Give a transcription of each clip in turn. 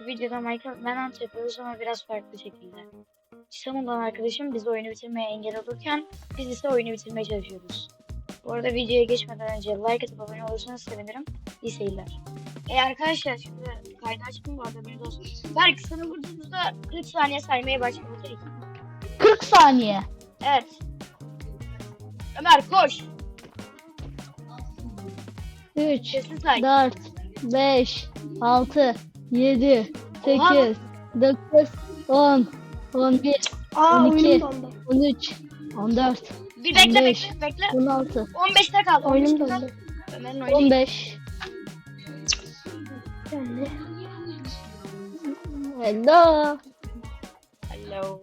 Bu videoda Minecraft Manhunt yapıyoruz ama biraz farklı şekilde. Çisan olan arkadaşım bizi oyunu bitirmeye engel olurken biz ise oyunu bitirmeye çalışıyoruz. Bu arada videoya geçmeden önce like atıp abone olursanız sevinirim. İyi seyirler. E arkadaşlar şimdi kaydı açtım bu arada bir olsun. Berk sana vurduğumuzda 40 saniye saymaya başlayacak. 40 saniye. Evet. Ömer koş. 3, Sesli say. 4, 5, 6, 7, Oha. 8, 9, 10, 11, Aa 12. oyunum dondu. 13, 14, Bir bekle 15. bekle bekle. 16, 15'te kal. Oyunum 15'te kal. dondu. Ömer'in oyunu. 15. Yani. Hello. Hello.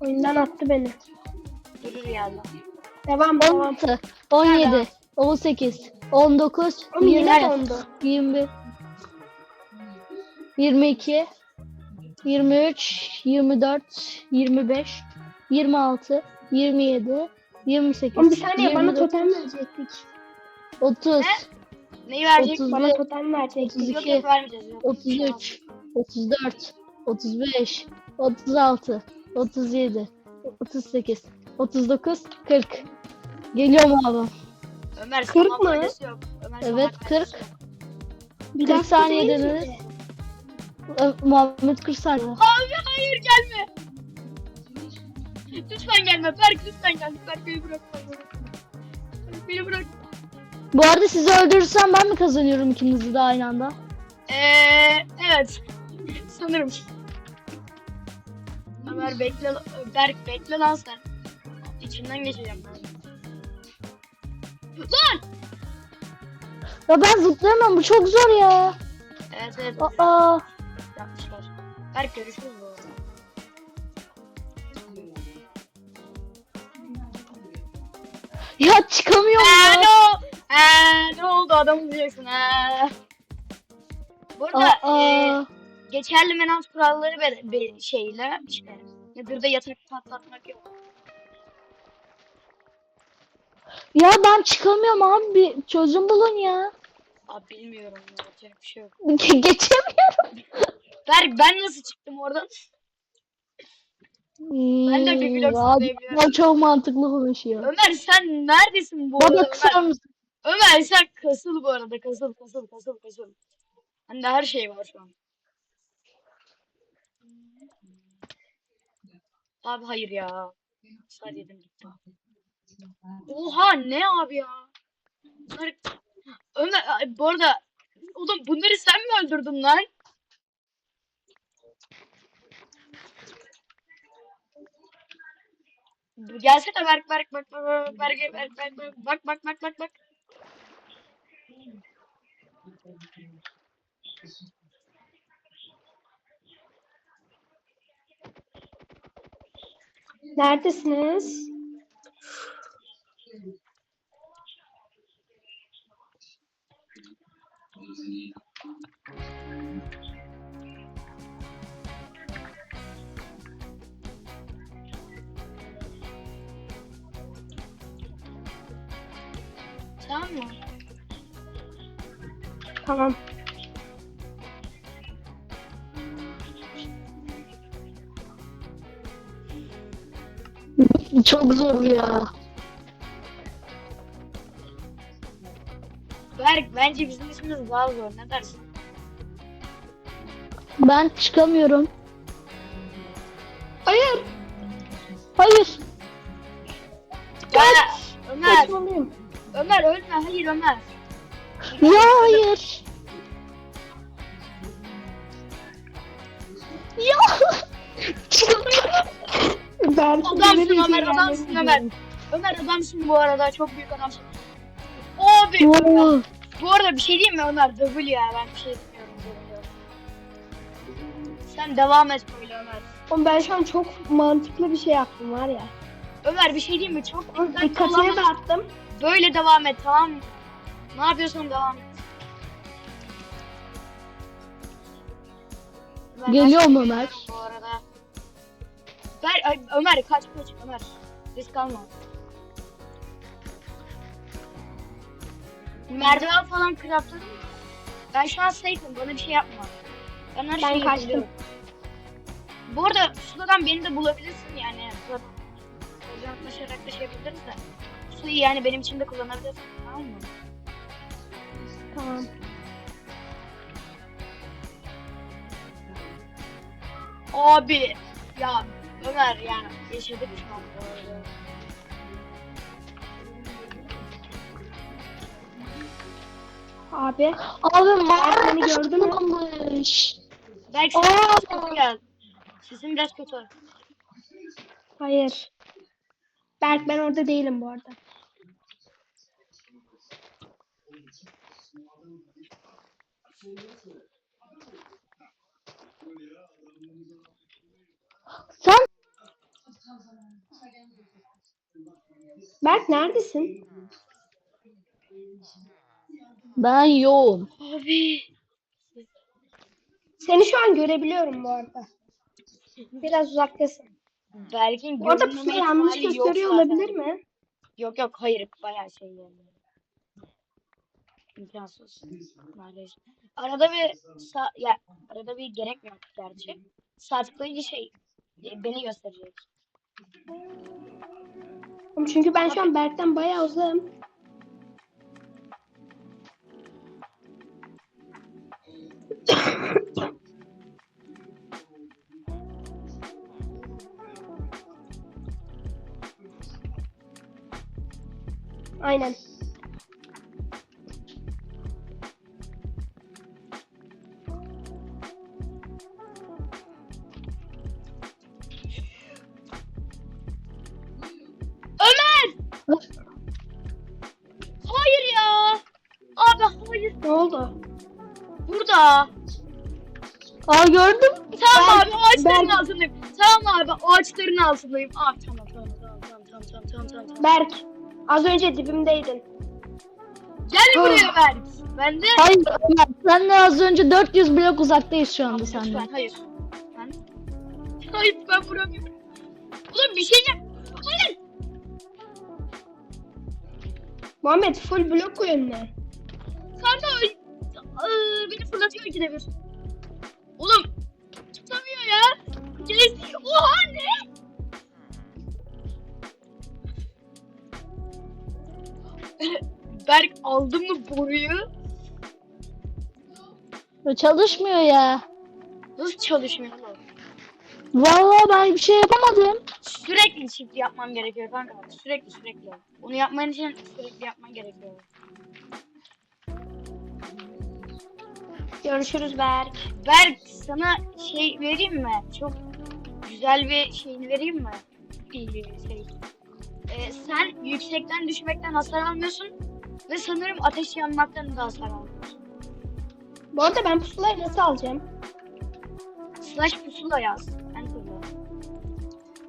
Oyundan attı beni. Durur ya lan. Devam devam. 16, 17, 18, 19, Oğlum yine 20, dondu. 21, 22, 23, 24, 25, 26, 27, 28, Oğlum bir saniye bana 29, totem verecektik. 30, Neyi verecek? 30, Bana totem verecektik. Yok 32, yok vermeyeceğiz. Yok. 33, 34, 35, 36, 37, 38, 39, 40. Geliyorum abi. Ömer 40 sana mı? Ömer Evet, faydası 40. yok. Bir 40 dakika saniye değil Ö, Muhammed 40 saniye. Abi hayır gelme. Lütfen gelme. Berk lütfen gelme. Berk beni bırak. Berk Beni bırak. Bu arada sizi öldürürsem ben mi kazanıyorum ikinizi de aynı anda? Eee evet. Sanırım. Ömer bekle. Berk bekle lan sen. İçinden geçeceğim ben. Lan! Ya ben zıplayamam bu çok zor ya. Evet evet. Aa. Berk görüşürüz bu arada. ya çıkamıyorum Eee ya. Eee ne oldu adam olacaksın eee. Bu arada Aa, geçerli menaj kuralları ve, ve şeyle işte Nether'da yatak patlatmak yok. ya ben çıkamıyorum abi bir çözüm bulun ya. Abi bilmiyorum ya yapacak bir şey yok. Ge- Geçemiyorum. Berk ben nasıl çıktım oradan? Ben de bir blok Hmm, abi, ama çok mantıklı konuşuyor. Ömer sen neredesin bu arada? Baba kısar Ömer, mısın? Ömer sen kasıl bu arada kasıl kasıl kasıl kasıl. Hani her şey var şu an. Abi hayır ya. Sadece yedim gitti. Oha ne abi ya? Bunları... Ömer bu arada oğlum bunları sen mi öldürdün lan? Gelsene Berk Berk bak bak Berk Berk Berk Berk bak bak bak bak bak. Neredesiniz? Tamam mı? Tamam. Çok zor ya. Berk bence bizim işimiz daha zor ne dersin? Ben çıkamıyorum. Hayır. Hayır. Ya Ömer, Saçmalıyım. Ömer ölme hayır Ömer. Ya hayır. Ya. Adamsın Ömer, adamsın Ömer. Ömer adamsın bu arada çok büyük adamsın. Abi Oo. bu arada bir şey diyeyim mi Ömer? Dövül ya ben bir şey dövül. Sen devam et böyle Ömer. Oğlum ben şu an çok mantıklı bir şey yaptım var ya. Ömer bir şey diyeyim mi? Çok Dikkatini dağıttım. Böyle devam et tamam mı? Ne yapıyorsan devam et. Ömer, Geliyorum ben- Ömer. Bu arada. Ver, ay, Ömer kaç kaç Ömer. Risk alma. Merdiven falan craftladın mı? Ben şu an safe'im bana bir şey yapma. Ben her Ben şeyi kaçtım. biliyorum. Bu arada Sula'dan beni de bulabilirsin yani. Sula'dan uzaklaşarak da şey yapabiliriz de. Suyu yani benim için de kullanabilirsin. Tamam mı? Tamam. Abi ya Ömer yani yaşadık şu an bu arada. Abi Abi mağara gördün mü? Belki Aa! sesin biraz kötü geldi. Biraz kötü. hayır. Berk ben orada değilim bu arada. Sen Berk neredesin? ben yoğum. Abi. Seni şu an görebiliyorum bu arada. Biraz uzaktasın. Belki Bu arada pusula yanlış yok gösteriyor olabilir mi? Yok yok hayır bayağı şey yani. İmkansız. Maalesef. Arada bir sa ya arada bir gerekmiyor gerçi. Sağ tıklayınca şey e, beni gösterecek. Çünkü ben şu an Berk'ten bayağı uzağım. Aynen. Ömer! Hayır ya. Abi hayır. Ne oldu? Burada. Aa gördüm. Tamam abi ağaçların Berk. altındayım. Tamam abi ağaçların altındayım. Ah tamam tamam tamam tamam tamam tamam tamam. tamam. Berk. Az önce dibimdeydin. Gel buraya Berk. Ben de Hayır Ömer. Senle az önce 400 blok uzaktayız şu anda Lütfen senden. hayır. Ben... Hayır ben vuramıyorum. Ulan bir şey yap. Hayır. Muhammed full blok koy önüne. Kanka Iı, beni fırlatıyor ikide bir. Oğlum tutamıyor ya. Gel. Oha ne? Berk aldın mı boruyu? O Çalışmıyor ya. Nasıl çalışmıyor oğlum? Vallahi ben bir şey yapamadım. Sürekli çift yapmam gerekiyor kanka. Sürekli sürekli. Onu yapman için sürekli yapman gerekiyor. Görüşürüz Berk. Berk sana şey vereyim mi? Çok güzel bir şeyini vereyim mi? İyi bir şey. Ee, sen yüksekten düşmekten hasar almıyorsun ve sanırım ateş yanmaktan da hasar. Bu arada ben pusulayı nasıl alacağım? Slash pusula yaz. Enter'la.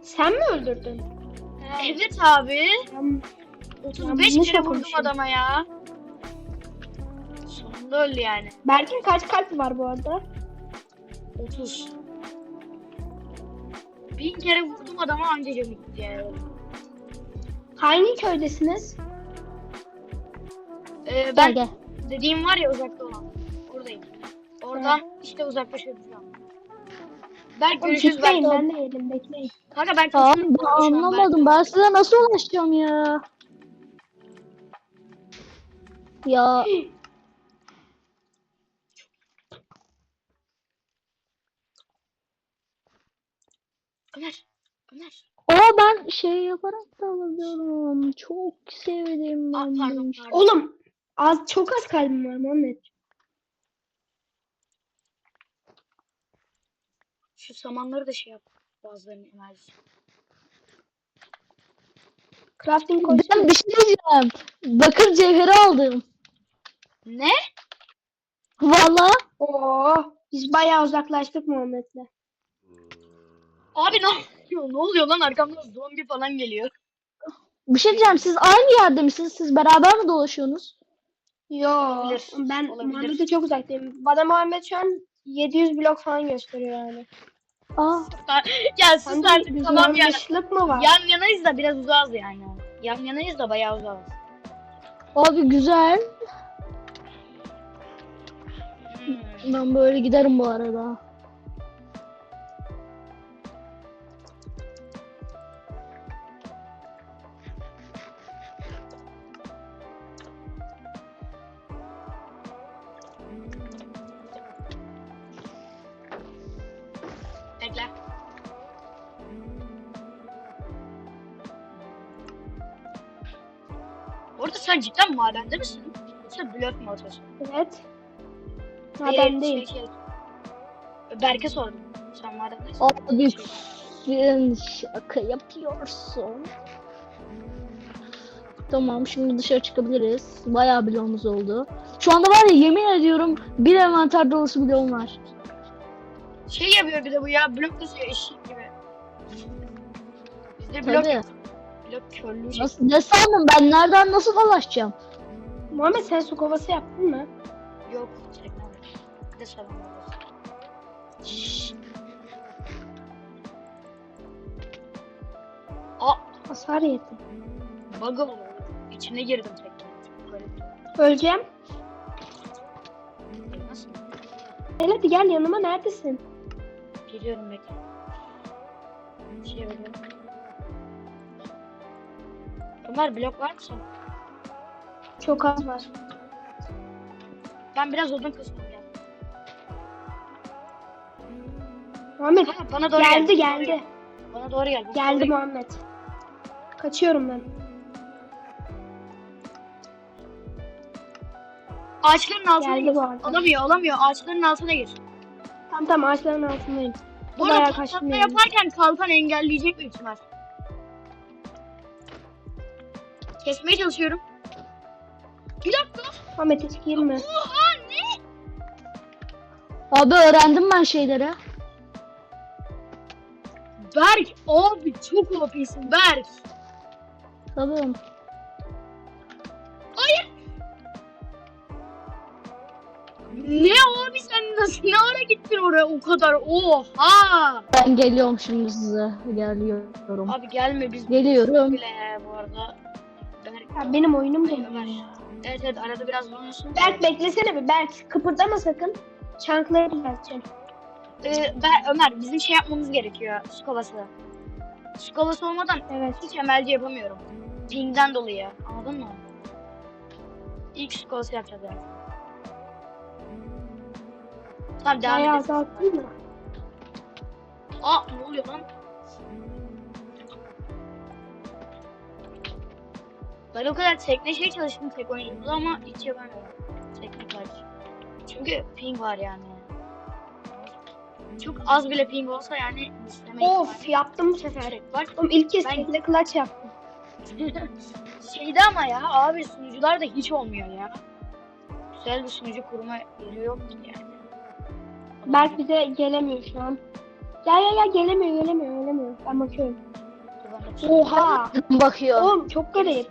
Sen mi öldürdün? Evet abi. Ben 35 bunu kere çok vurdum adama ya. Sonunda öldü yani. Berk'in kaç kalp var bu arada? 30. Bin kere vurdum adama anca gitti yani. Hangi köydesiniz? Ee, Gel ben gel. dediğim var ya uzakta olan. Oradayım. Oradan işte uzaklaşıyoruz şu an. Berk görüşürüz Berk. ben de yedim bekleyin. Kanka ben Tamam anlamadım. Ben size nasıl ulaşacağım ya? Ya Ömer. Ömer. o ben şey yaparak da alıyorum. Çok sevdim Aa, ben pardon, bu işi. pardon. Oğlum az çok az kalbim var Muhammed. Şu samanları da şey yap. Bazılarının enerjisi. Crafting koysana. Ben bir şey diyeceğim. Bakır cevheri aldım. Ne? Valla. Oo, biz bayağı uzaklaştık Muhammed'le. Abi ne oluyor? Ne oluyor lan arkamdan zombi falan geliyor. Bir şey diyeceğim. Siz aynı yerde misiniz? Siz beraber mi dolaşıyorsunuz? Yo, Olabilir, ben olabilir. Muhammed'e çok uzaktayım. Bana Muhammed şu an 700 blok falan gösteriyor yani. Aa. ya sus artık tamam ya. mı var? Yan yanayız da biraz uzağız yani. Yan yanayız da bayağı uzağız. Abi güzel. Hmm. Ben böyle giderim bu arada. Sen cidden madende misin? Sen blöf mü atıyorsun? Evet. Maden değil. Şey. Berke sordum. Sen madendesin. Abi şaka yapıyorsun. Tamam şimdi dışarı çıkabiliriz. Bayağı bloğumuz oldu. Şu anda var ya yemin ediyorum bir envanter dolusu bloğum var. şey yapıyor bir de bu ya blok eşek gibi. Bizde blok Tabii. Blok körlüğü. Nasıl, ne sandın ben nereden nasıl dolaşacağım? Muhammed sen su kovası yaptın mı? Yok çekmem. Bir de sabun oluruz. Şşş. Aa Hasar yedi. bug oldu. İçine girdim tekrar. Öleceğim. Nasıl? Gel hadi gel yanıma neredesin? Geliyorum bekle. Bir şey veriyorum. Ömer blok var mı sana? Çok az var. Ben biraz odun kısmım ya. Muhammed Bana, bana doğru geldi gel. geldi. Bana doğru gel. bana Geldi doğru gel. Muhammed. Kaçıyorum ben. Ağaçların altına Geldi gir. bu arada. Alamıyor alamıyor. Ağaçların altına gir. Tam tam ağaçların altındayım. Bu Bayağı arada kaçtım patlatma yani. yaparken kalkan engelleyecek büyük ihtimal. Kesmeye çalışıyorum. Bir dakika. Muhammed hiç girme. Oha ne? Abi öğrendim ben şeyleri. Berk abi çok OP'sin Berk. Tabii. Ne abi sen nasıl ne ara gittin oraya o kadar oha. Ben geliyorum şimdi size. Geliyorum. Abi gelme biz Geliyorum. bile bu arada. Ya benim oyunum da Ömer. Evet evet arada biraz donuyorsun. Berk beklesene bir Berk. Kıpırdama sakın. Çankları düzelteceğim. Ee, Ber- Ömer bizim şey yapmamız gerekiyor. Su kovası olmadan Evet. hiç emelci yapamıyorum. Ping'den dolayı anladın mı? İlk su kovası yapacağız yani. Tamam devam Bayağı edelim. azalttın mı? Aa ne oluyor lan? Ben o kadar tekne şey çalıştım tek oyuncumda ama hiç yapamıyorum. Teknik hariç. Çünkü ping var yani. Çok az bile ping olsa yani Of yaptım bu sefer. ihtimali var. Oğlum ilk kez Ben- tekne clutch yaptım. Şeyde ama ya abi sunucular da hiç olmuyor ya. Güzel bir sunucu kurma yeri yok ki yani. Berk bize gelemiyor şu an. Gel gel gel gelemiyor gelemiyor gelemiyor. Ben bakıyorum. Oha. Bakıyor. Oğlum çok garip.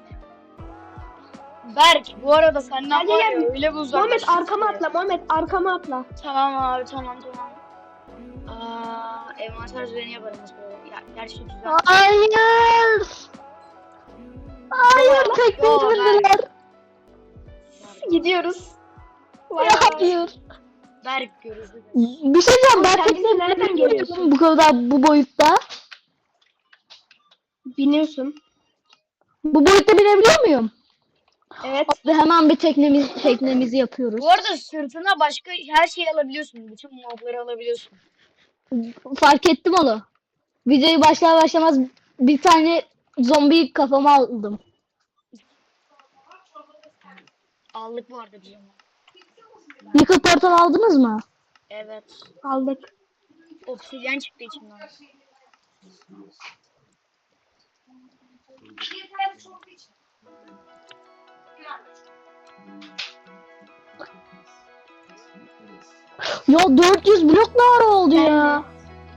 Berk bu arada senden Gel, var gel, ya gel. öyle bir Muhammed uzaklaşıyorsun arkama atla Muhammed arkama atla. Tamam abi tamam tamam. Aa, envanter düzeni yaparım mesela. Ya, gerçi güzel. Hayır. Hayır tekne Yo. Gidiyoruz. Vay Hayır. Berk görüldü. Bir şey diyeceğim ben bizi tekne nereden görüyorsun bu kadar bu boyutta? Biniyorsun. Bu boyutta binebiliyor muyum? Evet. Ve hemen bir teknemiz teknemizi yapıyoruz. Bu arada sırtına başka her şeyi alabiliyorsun. Bütün mobları alabiliyorsun. Fark ettim onu. Videoyu başlar başlamaz bir tane zombi kafama aldım. Aldık bu arada biz onu. Nickel portal aldınız mı? Evet. Aldık. Obsidyen çıktı içinden. Ya 400 blok ne ara oldu ya?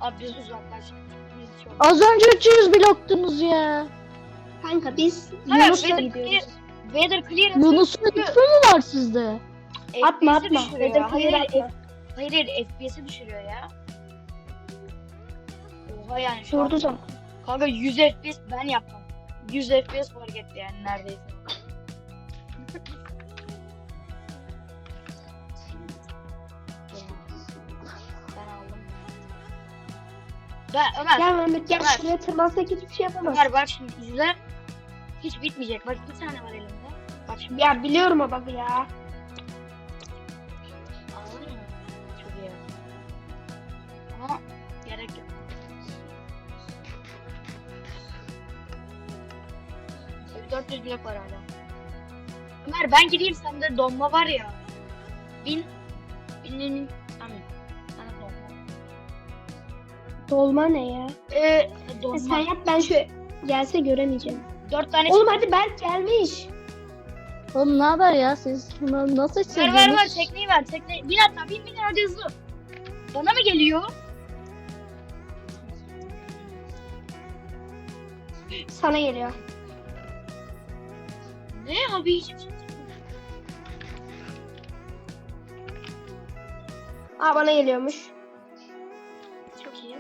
Abi biz uzaklaştık. Biz çok... Az önce 300 bloktunuz ya. Kanka biz Yunus'la Weather gidiyoruz. Clear- Weather clear. Yunus'un lütfü mü var sizde? Atma, FPS'i atma. düşürüyor. Weather Hayır, clear hayır, atma. Hayır, hayır, FPS'i düşürüyor ya. Oha yani şu an. Durdu da. Kanka 100 FPS ben yaptım. 100 FPS fark etti yani neredeyse. Ben Ömer. Gel Mehmet gel Ömer. şuraya tırmansak hiçbir şey yapamaz. Ömer bak şimdi izle. Hiç bitmeyecek. Bak bir tane var elimde. Bak şimdi. Ya biliyorum o bak ya. Ama gerek yok. E, 400 blok var hala. Ömer ben gideyim sende donma var ya. Bin. Bin bin bin. Tamam. Sana donma. Dolma ne ya? Ee, E donma. sen yap ben şu gelse göremeyeceğim. Dört tane Oğlum hadi Berk gelmiş. Oğlum ne haber ya siz na- nasıl Ver ver ver hissediyorsunuz? tekneyi ver tekneyi. Bin hatta bin bin hadi hızlı. Bana mı geliyor? Sana geliyor. Ne abi hiçbir şey Aa bana geliyormuş. Çok iyi.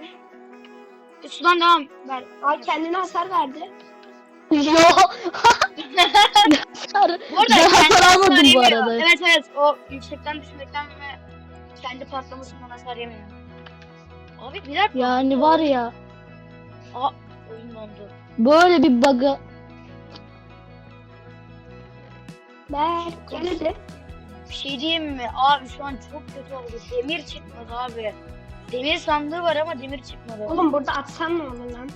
E, sudan devam ver. Aa kendine hasar verdi. Yo. Bu arada Ben hasar almadım bu arada. Evet evet o yüksekten düşmekten ve kendi patlamasından hasar yemiyor. Abi bir dakika. Yani var ya Aa oyun dondu. böyle bir bug'ı Berk gel hadi. Bir şey diyeyim mi? Abi şu an çok kötü oldu. Demir çıkmadı abi. Demir sandığı var ama demir çıkmadı. Oğlum burada atsan ne olur lan?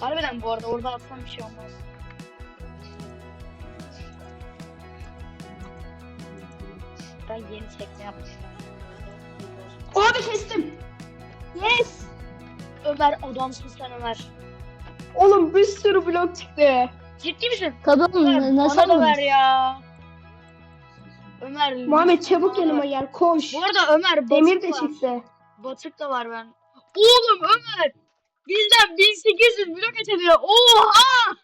Harbiden bu arada orada atsam bir şey olmaz. Ben yeni tekne yapmıştım. Abi kestim. Yes. Ömer adamsın sen Ömer. Oğlum bir sürü blok çıktı. Ciddi misin? tabii Ömer, oğlum nasıl bana da ver olur? ya. Ömer. Muhammed çabuk yanıma gel koş. Bu arada Ömer Demir de çıktı. Batık da var ben. Oğlum Ömer. Bizden 1800 blok öteliyor. Oha!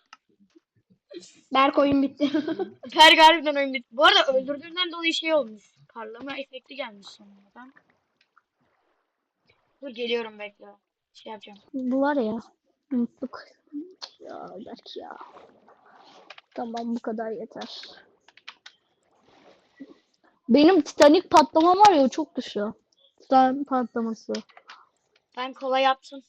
Berk oyun bitti. Ferg harbiden oyun bitti. Bu arada öldürdüğünden dolayı şey olmuş. Parlama efekti gelmiş sonradan. Dur geliyorum bekle. Şey yapacağım. Bu var ya mutluluk. Ya belki ya. Tamam bu kadar yeter. Benim Titanic patlamam var ya o çok güçlü. Titan patlaması. Ben kolay yaptım.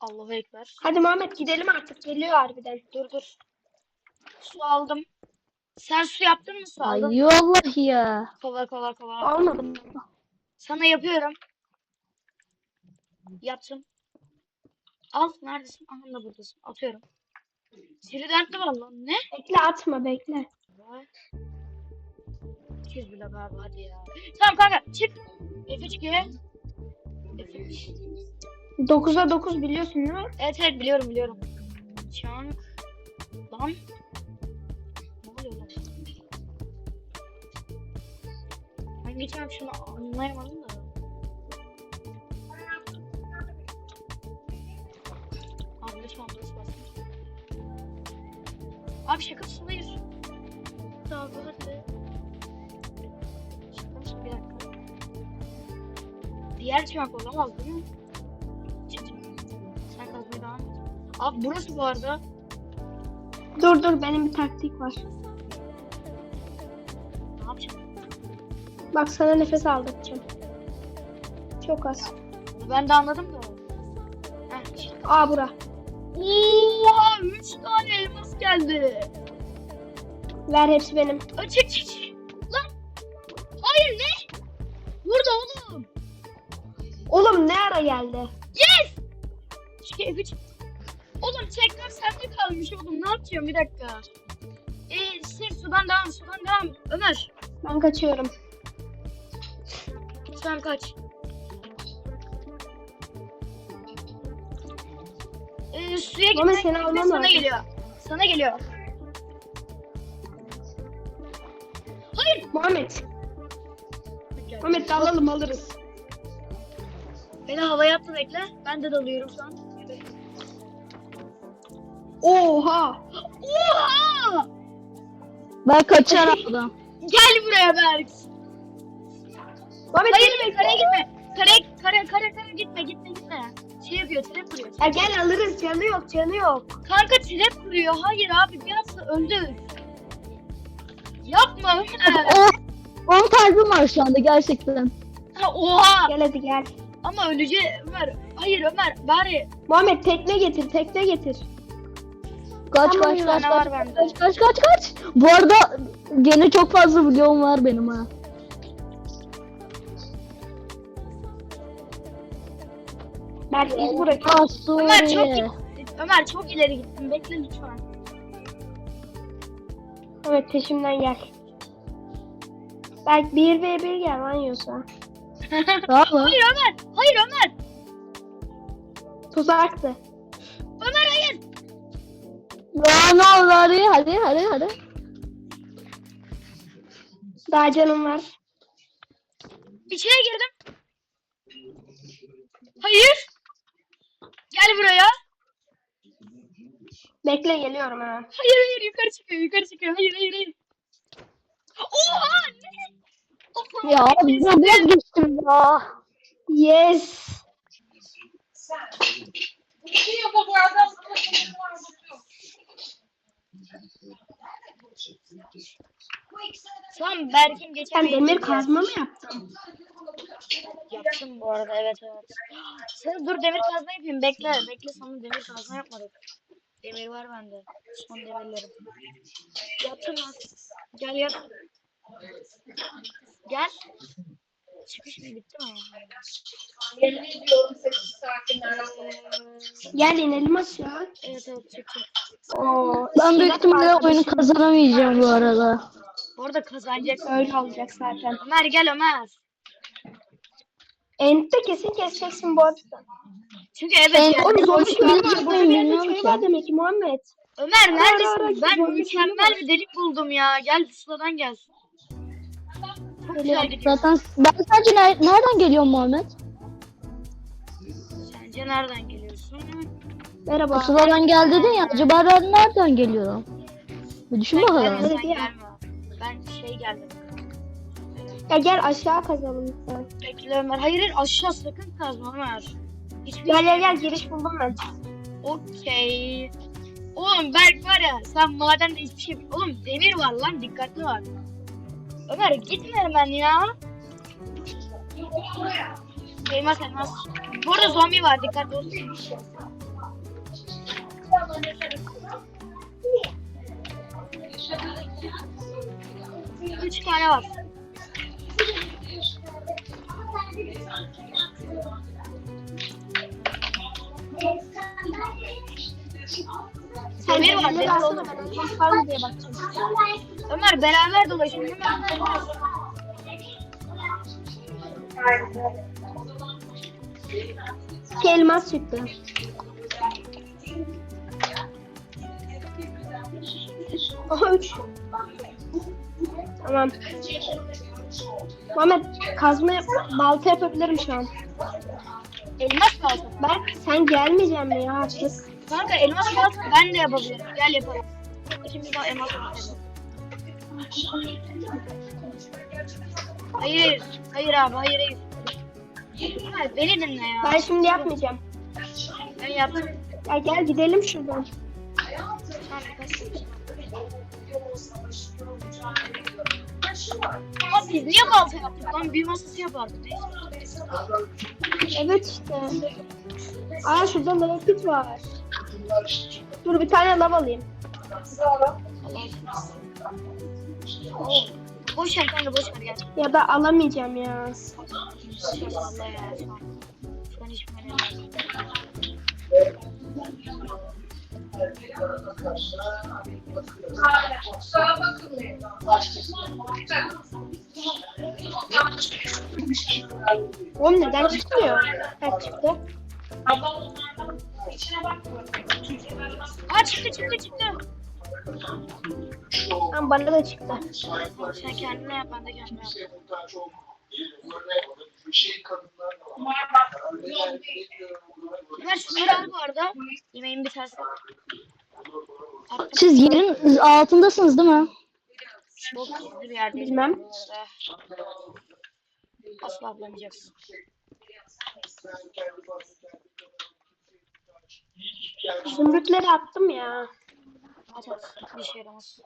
Allahu Ekber. Hadi Muhammed gidelim artık geliyor harbiden. Dur dur. Su aldım. Sen su yaptın mı su aldın? Ay Allah ya. Kova kova kova. Almadım. Sana yapıyorum. Yaptım. Al neredesin? Aha da buradasın. Atıyorum. Tridentli var lan. Ne? Bekle atma bekle. Var. 200 bile abi hadi ya. Tamam kanka çık. F3 gibi. F3. 9'a 9 biliyorsun değil mi? Evet evet biliyorum biliyorum. Çank. Lan. Çank şunu anlayamadım da. Burası basın. Abi şaka mısın? Hayır. Abi hadi. Şaka? Bir dakika. Diğer çank olamaz değil mi? Sen kazmaya devam et. Abi burası bu arada. Dur dur benim bir taktik var. Bak sana nefes aldıracağım. Çok az. Ben de anladım da. Heh işte. Aa bura. Oha 3 tane elmas geldi. Ver hepsi benim. Açık çık. çık. Lan. Hayır ne? Burada oğlum. Oğlum ne ara geldi? Yes. Evi çık. Oğlum tekrar sende kalmış oğlum. Ne yapacağım bir dakika. Ee, sır sudan devam sudan devam. Ömer. Ben kaçıyorum. Lütfen kaç. Ee, suya gitmek seni almam sana lazım. geliyor. Sana geliyor. Muhammed. Muhammed dalalım alırız. Beni havaya attı bekle. Ben de dalıyorum şu an. Oha. Oha! Ben kaçar aldım. Gel buraya Berk. Muhammed Hayır bekle. karaya gitme. kare kare kare kare gitme gitme gitme. Şey yapıyor trap kuruyor. Ya gel alırız canı yok canı yok. Kanka trap kuruyor. Hayır abi bir anda öldü. Yapma Ömer. O 10 kalbim var şu anda gerçekten. Ha, Oha. Gel hadi gel. Ama öleceği Ömer. Hayır Ömer bari. Muhammed tekne getir tekne getir. Kaç Tamam, kaç kaç kaç, bende. kaç kaç kaç kaç. Bu arada gene çok fazla videom var benim ha. Berk iz bırak. Ömer çok git- Ömer çok ileri gittin. Bekle lütfen. Evet peşimden gel. Berk 1 v 1 gel lan. Tamam. Hayır Ömer. Hayır Ömer. Tuzaktı. Ömer hayır. Ya ne oldu hadi hadi hadi hadi. Daha canım var. İçine girdim. Hayır. Gel buraya. Bekle geliyorum hemen. Hayır hayır yukarı çıkıyor yukarı çıkıyor. Hayır hayır hayır. Oha ne? Oha, Ya ben biraz geçtim ya. Yes. Tamam Berk'in geçen Sen demir kazma mı yaptın? Yaptım bu arada evet evet. Sen dur demir kazma yapayım bekle bekle sana demir kazma yapmadık. Demir var bende. Son demirlerim. Yaptım lan. Gel yap. Gel. Çıkış mı bitti mi? Gel inelim aşağı. Evet evet çık çık. Oo, Ben büyük ihtimalle oyunu kazanamayacağım bu arada. Bu arada kazanacaksın. Öyle olacak zaten. Ömer gel Ömer. Ent'te kesin keseceksin bu arada. Çünkü evet En- yani. Oğlum zorlu Boş köy ver, var. bilmiyorum ki. var demek ki Muhammed. Ömer Ara, ara, neredesin? Ben mükemmel bir delik buldum ya. Gel sıradan gel. Çok güzel gidiyor. Zaten ben sadece ner- nereden geliyorum Muhammed? Sence nereden geliyorsun? Merhaba. Pusuladan gel dedin ya acaba ben nereden geliyorum? Bir düşün bakalım. gelme, sen Evet ya. gelme. Ben şey geldim. Ya gel aşağı kazalım lütfen. Bekle Ömer. Hayır hayır aşağı sakın kazma Ömer. Hiçbir Gel gel gel giriş buldum ben. Okey. Oğlum Berk var ya sen madende hiçbir şey... Oğlum demir var lan dikkatli var. Ömer gitme hemen ya. Elmas elmas. Bu arada zombi var dikkatli olsun. Üç tane var. Sen de var demir alsana ben elmas var mı diye bakacağım. Ömer beraber dolaşın. Ömer. İki elmas çıktı. Aha üç. Tamam. Muhammed kazma yap balta yapabilirim şu an. Elmas balta. Berk sen gelmeyeceksin mi ya artık? Kanka elmas balta ben de yapabilirim. Gel yapalım. İkimiz de elmas balta. Hayır. Hayır abi hayır hayır. Beni dinle ya. Ben şimdi yapmayacağım. Ben yaptım. Ya gel gidelim şuradan. Tamam, Abi biz niye balta yaptık lan? Büyü masası yapardık. Evet işte. Aa şurada lava pit var. Dur bir tane lav alayım. Boş ver kanka boş ver gel. Ya da alamayacağım ya. Boş ver valla ya. Şu an, an hiç merak etme. Oğlum neden çıkmıyor? Ha çıktı. Aa çıktı çıktı çıktı. Ama bana da çıktı. Sen kendine yap ben de kendime yap. Bu arada. Yemeğin. Attım. Siz yerin altındasınız değil mi? Çok gizli bir yerdeyiz. Bilmem. Asla bulamayacaksın. Zümrütleri attım ya. At at. Bir şey yaramaz.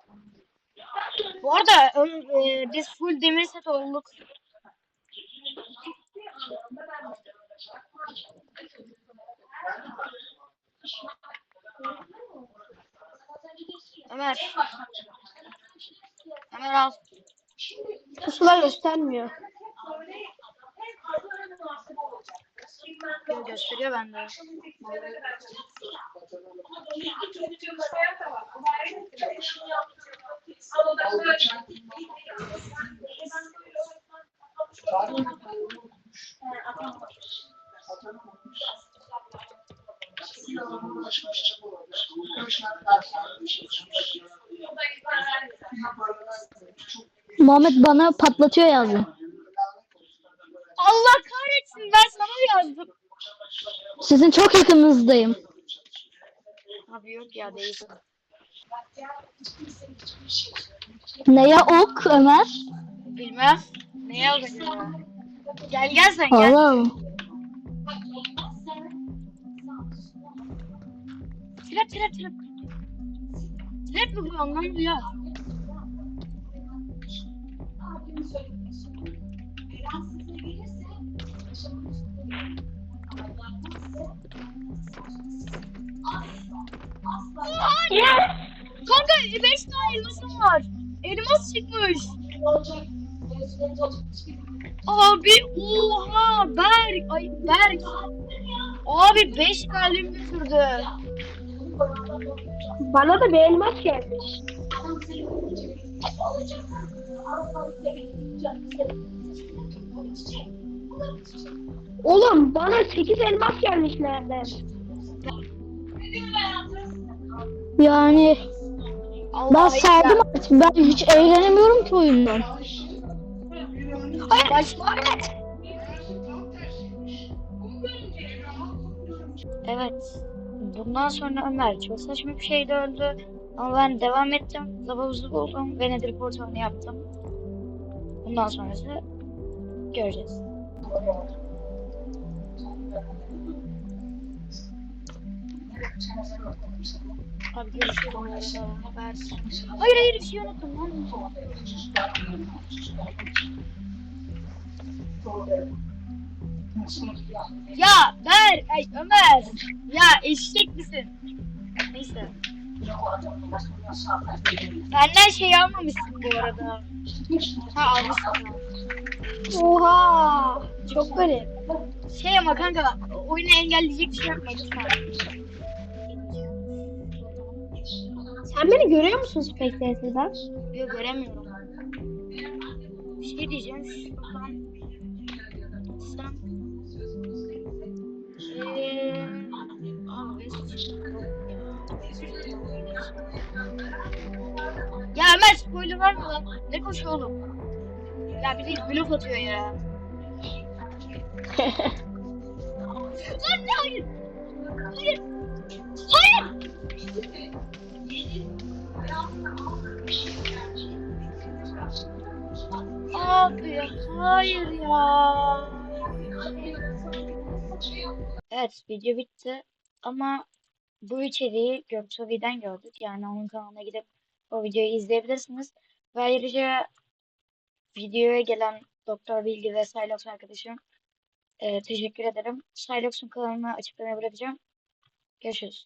Bu arada Ö- e, biz full demir set olduk. Ömer. Ömer al. Pusula göstermiyor. Gö- gösteriyor bende. Muhammed bana patlatıyor yazdı. Allah kahretsin ben sana yazdım. Sizin çok yakınınızdayım. Abi yok ya değilsin. Neye ok Ömer? Bilmem. Ne yazdın ya? Gel gel sen gel. Oğlum. Trap trap trap. Trap mi bu anlamı ya? Kanka 5 tane elmasım var. Elmas çıkmış. Abi oha Berk. Ay Berk. Abi 5 kalbim götürdü. Bana da bir elmas gelmiş. Oğlum bana 8 elmas gelmiş nereden? Yani Allah ben sardım artık. Ben hiç eğlenemiyorum ki oyundan. Baş... Evet. Bundan sonra Ömer çok saçma bir şeyde öldü. Ama ben devam ettim. Lavabozu buldum ve nedir portalını yaptım. Bundan sonrası göreceğiz. Abi görüşürüz. Hayır hayır bir şey unuttum lan. Ya Ber, ay Ömer. Ya eşek misin? Neyse. Benden şey almamışsın bu arada. Ha almışsın. Oha! Çok garip. Şey ama kanka oyunu engelleyecek bir şey yapma lütfen. Sen beni görüyor musun Spectator'dan? Yok göremiyorum. Bir şey diyeceğim şuradan. Mı lan? Ne koşuyor oğlum? Ya bir de blok atıyor ya. lan ne hayır? Hayır. Hayır. Abi hayır ya. Evet video bitti ama bu içeriği Göktuğ'dan gördük. Yani onun kanalına gidip o videoyu izleyebilirsiniz. Ve ayrıca videoya gelen Doktor Bilgi ve Silox arkadaşım e, teşekkür ederim. Silox'un kanalını açıklamaya bırakacağım. Görüşürüz.